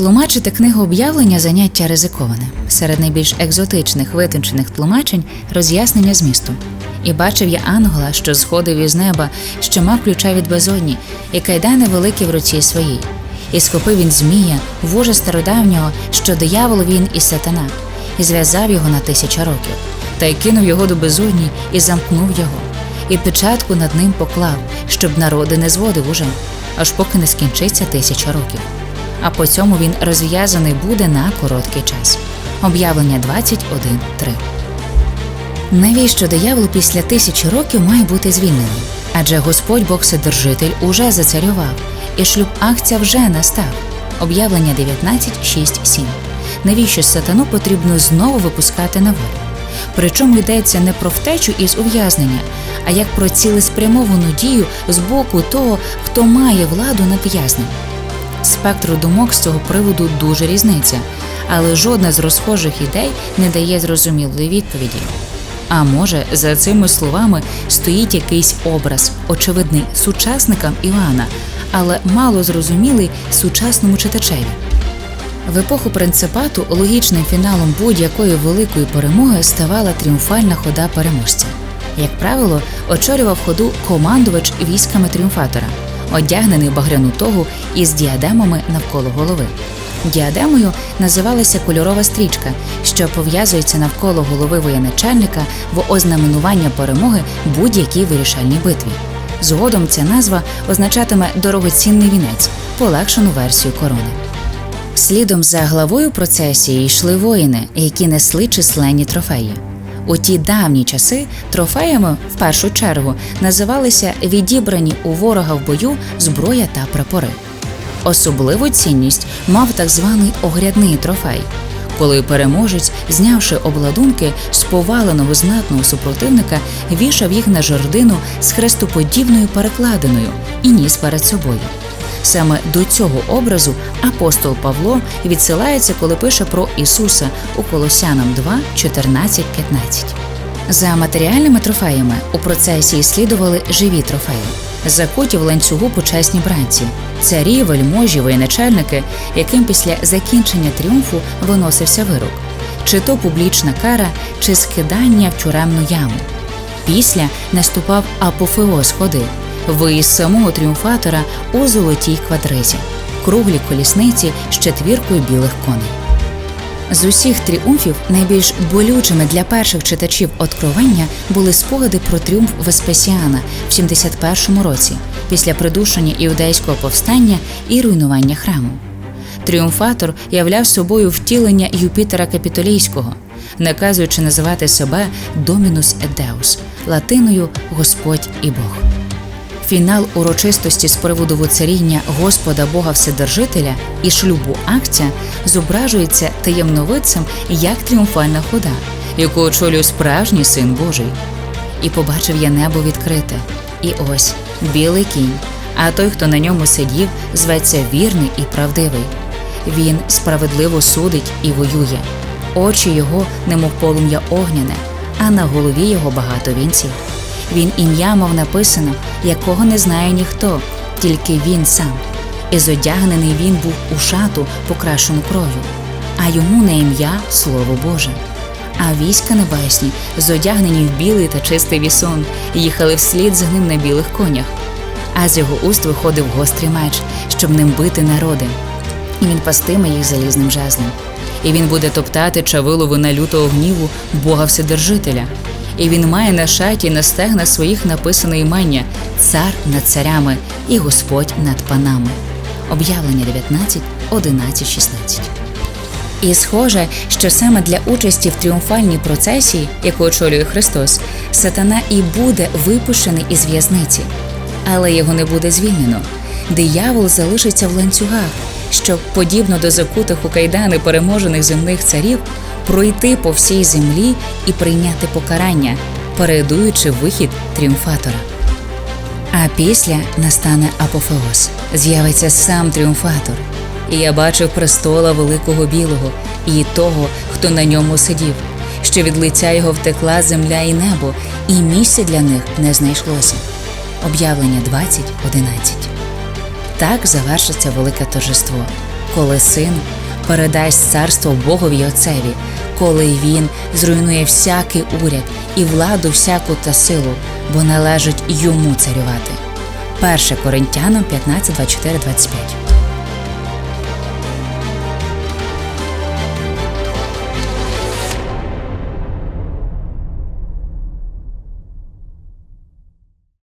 Тлумачити книгу об'явлення заняття ризиковане. Серед найбільш екзотичних витончених тлумачень роз'яснення змісту. І бачив я ангела, що сходив із неба, що мав ключа від безодні, і кайдани великі в руці своїй. І схопив він змія, вужа стародавнього, що диявол він і сатана, і зв'язав його на тисяча років, та й кинув його до безодні і замкнув його, і печатку над ним поклав, щоб народи не зводив уже, аж поки не скінчиться тисяча років а по цьому він розв'язаний буде на короткий час. Об'явлення 21.3. Навіщо диявол після тисячі років має бути звільнений? Адже Господь Бог Вседержитель уже зацарював, і шлюб акція вже настав. Об'явлення 19.6.7. Навіщо сатану потрібно знову випускати на волю? Причому йдеться не про втечу із ув'язнення, а як про цілеспрямовану дію з боку того, хто має владу над в'язнем. Спектру думок з цього приводу дуже різниця, але жодна з розхожих ідей не дає зрозумілої відповіді. А може, за цими словами стоїть якийсь образ, очевидний сучасникам Іоанна, але мало зрозумілий сучасному читачеві. В епоху принципату логічним фіналом будь-якої великої перемоги ставала тріумфальна хода переможця. Як правило, очолював ходу командувач військами тріумфатора одягнений в багряну тогу із діадемами навколо голови. Діадемою називалася кольорова стрічка, що пов'язується навколо голови воєначальника в ознаменування перемоги будь-якій вирішальній битві. Згодом ця назва означатиме дорогоцінний вінець, полегшену версію корони. Слідом за главою процесії йшли воїни, які несли численні трофеї. У ті давні часи трофеями в першу чергу називалися відібрані у ворога в бою зброя та прапори. Особливу цінність мав так званий огрядний трофей, коли переможець, знявши обладунки з поваленого знатного супротивника, вішав їх на жердину з хрестоподібною перекладиною і ніс перед собою. Саме до цього образу апостол Павло відсилається, коли пише про Ісуса у Колосянам 2, 14, 15. За матеріальними трофеями у процесі слідували живі трофеї, закуті в ланцюгу почесні бранці, царі, вельможі, воєначальники, яким після закінчення тріумфу виносився вирок, чи то публічна кара, чи скидання в тюремну яму. Після наступав апофеоз ходи виїзд самого тріумфатора у золотій квадризі, круглі колісниці з четвіркою білих коней. З усіх тріумфів найбільш болючими для перших читачів откровення були спогади про тріумф Веспесіана в 71-му році після придушення іудейського повстання і руйнування храму. Тріумфатор являв собою втілення Юпітера Капітолійського, наказуючи називати себе Домінус Едеус латиною Господь і Бог. Фінал урочистості з приводу воцаріння Господа Бога Вседержителя і шлюбу акція зображується таємновидцем як тріумфальна хода, яку очолює справжній син Божий. І побачив я небо відкрите, і ось білий кінь. А той, хто на ньому сидів, зветься вірний і правдивий. Він справедливо судить і воює. Очі його, немов полум'я огняне, а на голові його багато вінців. Він ім'я мав написано, якого не знає ніхто, тільки він сам. І зодягнений він був у шату, покрашену кров'ю, а йому на ім'я Слово Боже. А війська небесні, зодягнені в білий та чистий вісон, їхали вслід за ним на білих конях. А з його уст виходив гострий меч, щоб ним бити народи, і він пастиме їх залізним жезлом. І він буде топтати чавилову на лютого гніву Бога Вседержителя і він має на шаті на стегна своїх написане імення Цар над царями і Господь над панами. Об'явлення 19, 11, 16. І схоже, що саме для участі в тріумфальній процесії, яку очолює Христос, сатана і буде випущений із в'язниці, але його не буде звільнено. Диявол залишиться в ланцюгах, щоб, подібно до закутих у кайдани переможених земних царів, пройти по всій землі і прийняти покарання, передуючи вихід тріумфатора. А після настане апофеоз, з'явиться сам тріумфатор, і я бачив престола великого білого і того, хто на ньому сидів, що від лиця його втекла земля і небо, і місця для них не знайшлося. Об'явлення 20.11. Так завершиться велике торжество коли син передасть царство Богові Отцеві, коли він зруйнує всякий уряд і владу всяку та силу, бо належить йому царювати. 1 Коринтянам 15, 24, 25